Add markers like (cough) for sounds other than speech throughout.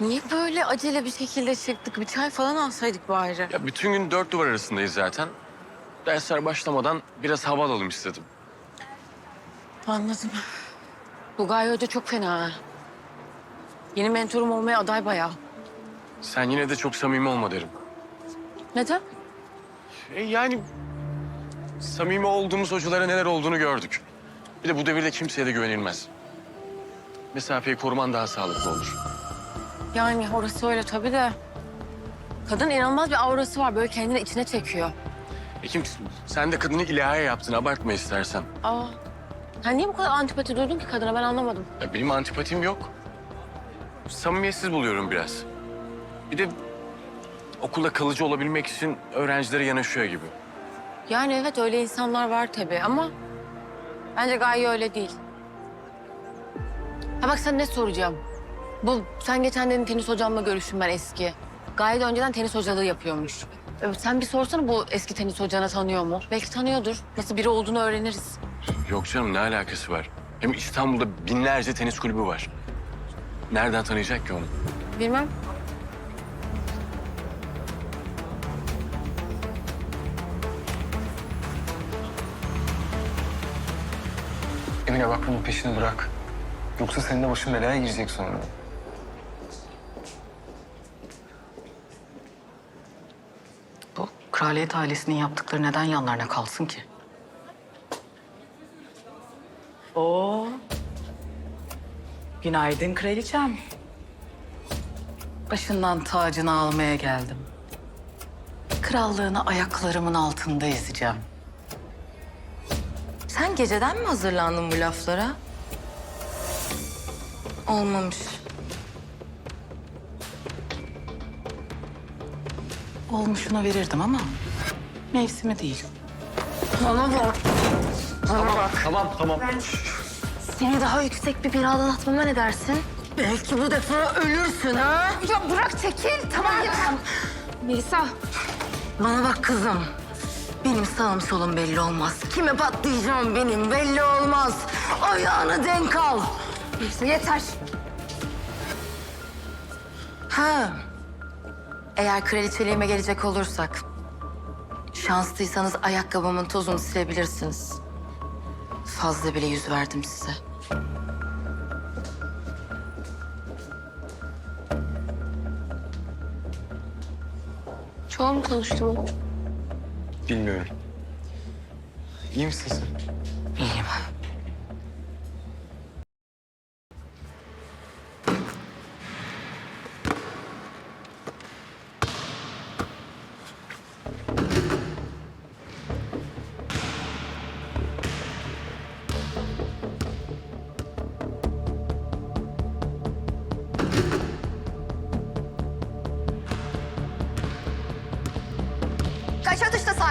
Niye böyle acele bir şekilde çıktık? Bir çay falan alsaydık bari. Ya bütün gün dört duvar arasındayız zaten. Dersler başlamadan biraz hava alalım istedim. Anladım. Bu Gaye Hoca çok fena. ha. Yeni mentorum olmaya aday bayağı. Sen yine de çok samimi olma derim. Neden? E yani samimi olduğumuz hocalara neler olduğunu gördük. Bir de bu devirde kimseye de güvenilmez. Mesafeyi koruman daha sağlıklı olur. Yani orası öyle tabii de. Kadın inanılmaz bir aurası var. Böyle kendini içine çekiyor. E kim, sen de kadını ilahiye yaptın abartma istersen. Aa. Sen niye bu kadar antipati duydun ki kadına ben anlamadım. Ya benim antipatim yok. Samimiyetsiz buluyorum biraz. Bir de okulda kalıcı olabilmek için öğrencilere yanaşıyor gibi. Yani evet öyle insanlar var tabii ama bence Gaye öyle değil. Ha bak sen ne soracağım? Bu sen geçen dedin tenis hocamla görüştüm ben eski. Gaye de önceden tenis hocalığı yapıyormuş. Ee, Sen bir sorsana bu eski tenis hocana tanıyor mu? Belki tanıyordur. Nasıl biri olduğunu öğreniriz. Yok canım ne alakası var? Hem İstanbul'da binlerce tenis kulübü var. Nereden tanıyacak ki onu? Bilmem. Emine bak bunun peşini bırak. Yoksa senin de başın belaya girecek sonra. Bu kraliyet ailesinin yaptıkları neden yanlarına kalsın ki? Oo. Günaydın kraliçem. Başından tacını almaya geldim. Krallığını ayaklarımın altında ezeceğim. Sen geceden mi hazırlandın bu laflara? Olmamış. Olmuşuna verirdim ama mevsimi değil. Tamam tamam. Seni daha yüksek bir binadan atmama ne dersin? Belki bu defa ölürsün ha? Ya bırak çekil tamam ya. Melisa. Bana bak kızım. Benim sağım solum belli olmaz. Kime patlayacağım benim belli olmaz. Ayağını denk al. Melisa yeter. Ha. Eğer kraliçeliğime gelecek olursak... ...şanslıysanız ayakkabımın tozunu silebilirsiniz. Fazla bile yüz verdim size. Çoğu mu konuştu bu? Bilmiyorum. İyi misin sen?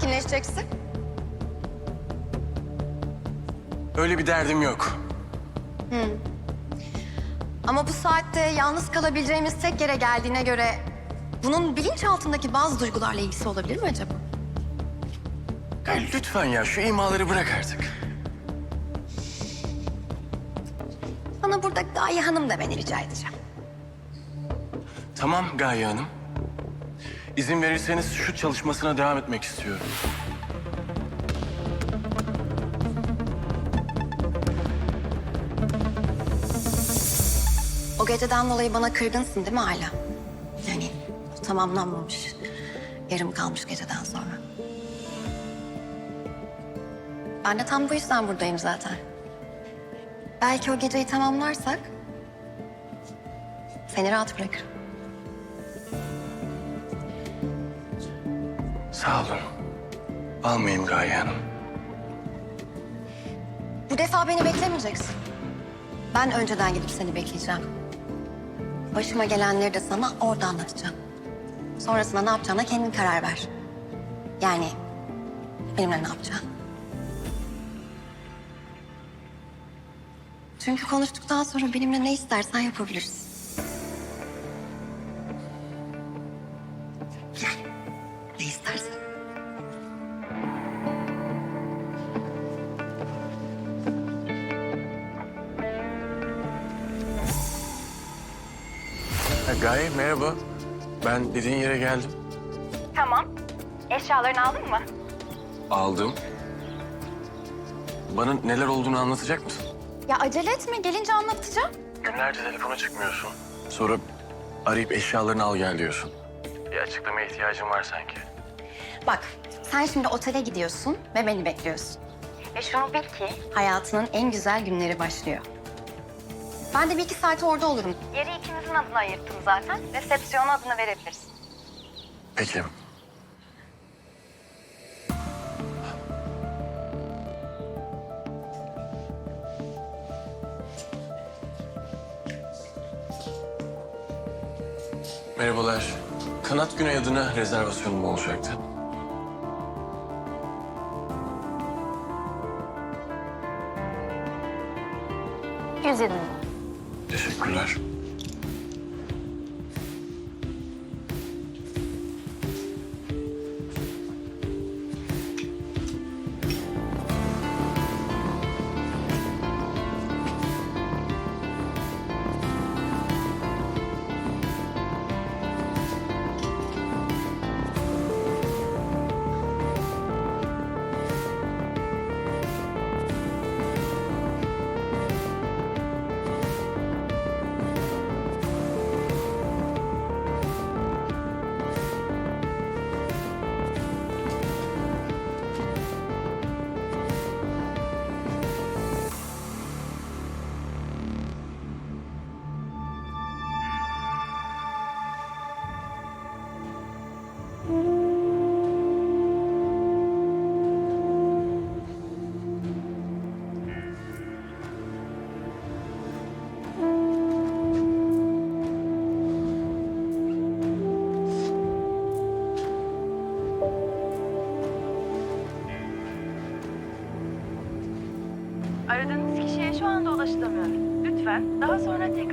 Sakinleşeceksin? Öyle bir derdim yok. Ama bu saatte yalnız kalabileceğimiz tek yere geldiğine göre... ...bunun bilinçaltındaki bazı duygularla ilgisi olabilir mi acaba? Gayl lütfen ya şu imaları bırak artık. Bana burada Gaye Hanım demeni rica edeceğim. Tamam Gaye Hanım. İzin verirseniz şu çalışmasına devam etmek istiyorum. O geceden dolayı bana kırgınsın değil mi hala? Yani tamamlanmamış, yarım kalmış geceden sonra. Ben de tam bu yüzden buradayım zaten. Belki o geceyi tamamlarsak seni rahat bırakırım. Sağ olun. Almayayım Gaye Hanım. Bu defa beni beklemeyeceksin. Ben önceden gidip seni bekleyeceğim. Başıma gelenleri de sana orada anlatacağım. Sonrasında ne yapacağına kendin karar ver. Yani benimle ne yapacaksın? Çünkü konuştuktan sonra benimle ne istersen yapabilirsin. Ha, Gaye merhaba. Ben dediğin yere geldim. Tamam. Eşyalarını aldın mı? Aldım. Bana neler olduğunu anlatacak mısın? Ya acele etme. Gelince anlatacağım. Günlerce telefona çıkmıyorsun. Sonra arayıp eşyalarını al gel diyorsun. Bir açıklamaya ihtiyacım var sanki. Bak, sen şimdi otele gidiyorsun ve beni bekliyorsun. Ve şunu bil ki hayatının en güzel günleri başlıyor. Ben de bir iki saat orada olurum. Yeri ikimizin adına ayırttım zaten. Resepsiyona adını verebilirsin. Peki. Merhabalar. Kanat Güney adına rezervasyonum olacaktı. Yüz Teşekkürler.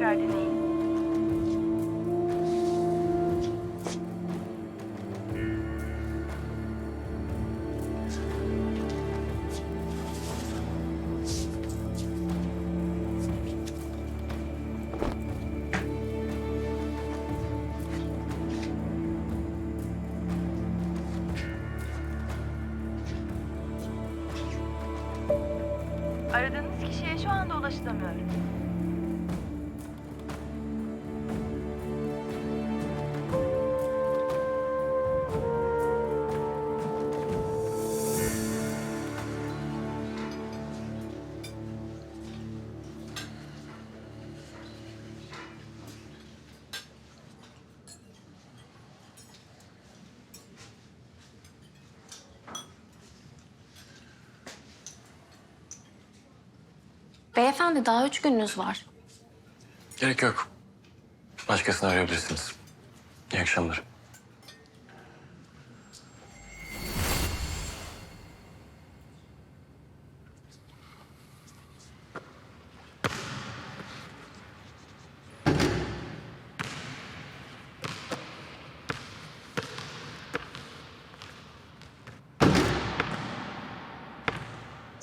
Tekrar deneyin. Aradığınız kişiye şu anda ulaşılamıyor. Beyefendi daha üç gününüz var. Gerek yok. Başkasını arayabilirsiniz. İyi akşamlar.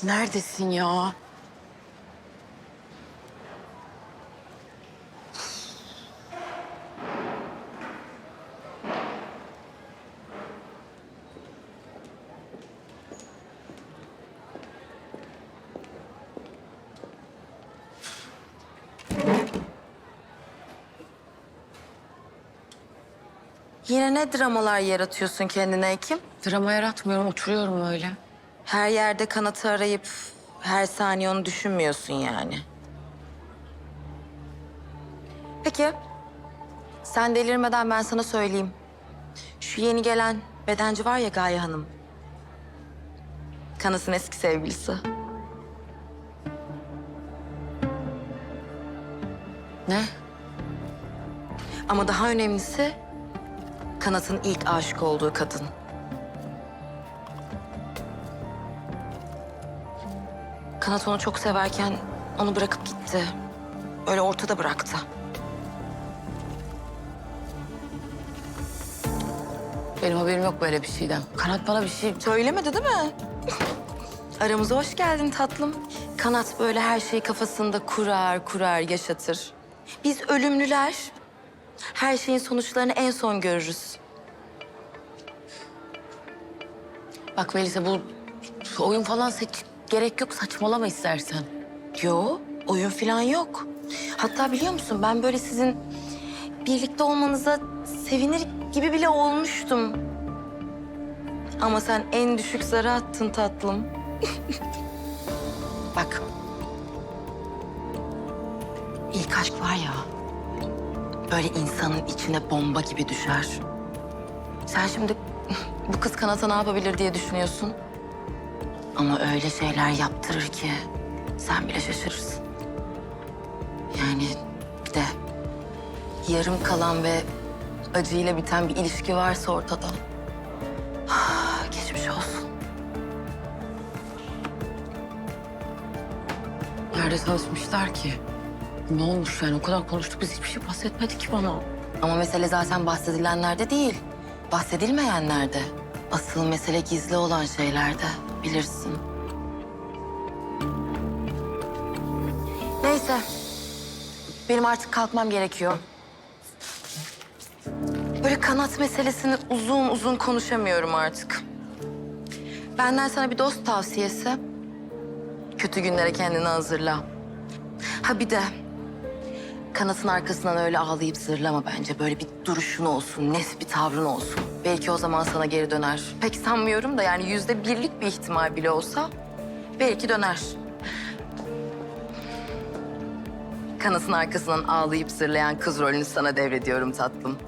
Neredesin ya? Yine ne dramalar yaratıyorsun kendine Ekim? Drama yaratmıyorum, oturuyorum öyle. Her yerde kanatı arayıp her saniye onu düşünmüyorsun yani. Peki. Sen delirmeden ben sana söyleyeyim. Şu yeni gelen bedenci var ya Gaye Hanım. Kanat'ın eski sevgilisi. Ne? Ama daha önemlisi Kanat'ın ilk aşık olduğu kadın. Kanat onu çok severken onu bırakıp gitti. Öyle ortada bıraktı. Benim haberim yok böyle bir şeyden. Kanat bana bir şey... Söylemedi değil mi? (laughs) Aramıza hoş geldin tatlım. Kanat böyle her şeyi kafasında kurar kurar yaşatır. Biz ölümlüler Her şeyin sonuçlarını en son görürüz. Bak Melisa bu oyun falan seç gerek yok saçmalama istersen. Yo, oyun falan yok. Hatta biliyor musun ben böyle sizin birlikte olmanıza sevinir gibi bile olmuştum. Ama sen en düşük zarı attın tatlım. (laughs) Bak. İlk aşk var ya. Böyle insanın içine bomba gibi düşer. Sen şimdi (laughs) bu kız kanata ne yapabilir diye düşünüyorsun. Ama öyle şeyler yaptırır ki sen bile şaşırırsın. Yani de yarım kalan ve acıyla biten bir ilişki varsa ortada. (sighs) Geçmiş olsun. Nerede tanışmışlar ki? Ne olmuş yani o kadar konuştuk biz hiçbir şey bahsetmedik ki bana. Ama mesele zaten bahsedilenlerde değil. Bahsedilmeyenlerde. Asıl mesele gizli olan şeylerde. Bilirsin. Neyse. Benim artık kalkmam gerekiyor. Böyle kanat meselesini uzun uzun konuşamıyorum artık. Benden sana bir dost tavsiyesi. Kötü günlere kendini hazırla. Ha bir de Kanatın arkasından öyle ağlayıp zırlama bence. Böyle bir duruşun olsun, net bir tavrın olsun. Belki o zaman sana geri döner. Pek sanmıyorum da yani yüzde birlik bir ihtimal bile olsa belki döner. Kanatın arkasından ağlayıp zırlayan kız rolünü sana devrediyorum tatlım.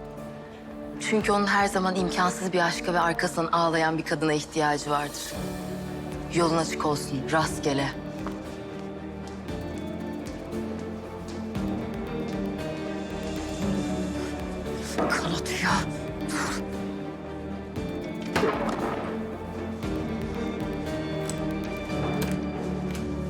Çünkü onun her zaman imkansız bir aşka ve arkasından ağlayan bir kadına ihtiyacı vardır. Yolun açık olsun, rastgele.